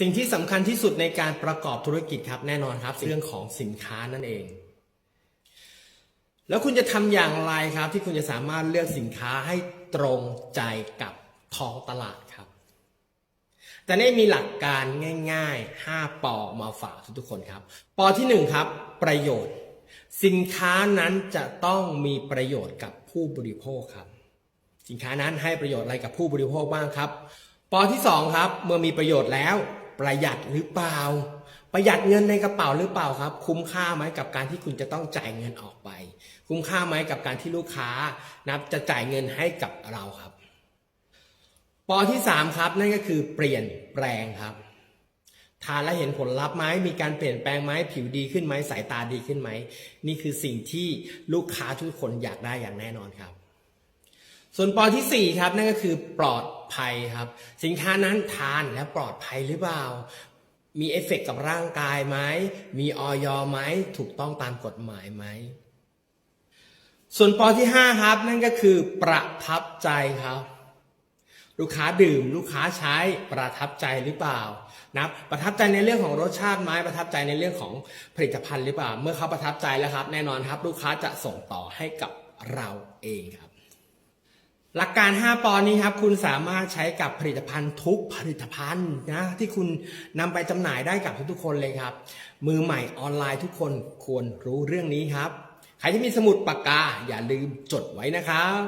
สิ่งที่สำคัญที่สุดในการประกอบธุรกิจครับแน่นอนครับ เรื่องของสินค้านั่นเอง แล้วคุณจะทำอย่างไรครับ ที่คุณจะสามารถเลือกสินค้าให้ตรงใจกับท้องตลาดครับ แต่นี่มีหลักการง่าย ๆ 5 ปอมาฝากทุกๆคนครับ ปอที่ 1 ครับ ประโยชน์ สินค้านั้นจะต้องมีประโยชน์กับผู้บริโภคครับ สินค้านั้นให้ประโยชน์อะไรกับผู้บริโภคบ้างครับปอที่ 2 ครับ เมื่อมีประโยชน์แล้ว ประหยัดหรือเปล่า ประหยัดเงินในกระเป๋าหรือเปล่าครับ คุ้มค่าไหมกับการที่คุณจะต้องจ่ายเงินออกไป คุ้มค่าไหมกับการที่ลูกค้านับจะจ่ายเงินให้กับเราครับปอที่ 3 ครับ นั่นก็คือเปลี่ยนแปลงครับ ทานแล้วเห็นผลลัพธ์ไหมมีการเปลี่ยนแปลงไหมผิวดีขึ้นไหมสายตาดีขึ้นไหม นี่คือสิ่งที่ลูกค้าทุกคนอยากได้อย่างแน่นอนครับ ส่วนปอที่ 4 ครับนั่นก็คือปลอดภัยครับ สินค้านั้นทานแล้วปลอดภัยหรือเปล่า มีเอฟเฟกต์กับร่างกายไหมมีออยอไหมถูกต้องตามกฎหมายไหมส่วนปอที่ 5 ครับ นั่นก็คือประทับใจครับ ลูกค้าดื่ม ลูกค้าใช้ประทับใจหรือเปล่านับประทับใจในเรื่องของรสชาติไหมประทับใจในเรื่องของผลิตภัณฑ์หรือเปล่า เมื่อเขาประทับใจแล้วครับ แน่นอนครับ ลูกค้าจะส่งต่อให้กับเราเองครับ หลักการ 5 ปอนนี้ครับ คุณสามารถใช้กับผลิตภัณฑ์ทุกผลิตภัณฑ์นะที่คุณนำไปจำหน่ายได้กับทุกๆคนเลยครับ มือใหม่ออนไลน์ทุกคนควรรู้เรื่องนี้ครับ ใครที่มีสมุดปากกาอย่าลืมจดไว้นะครับ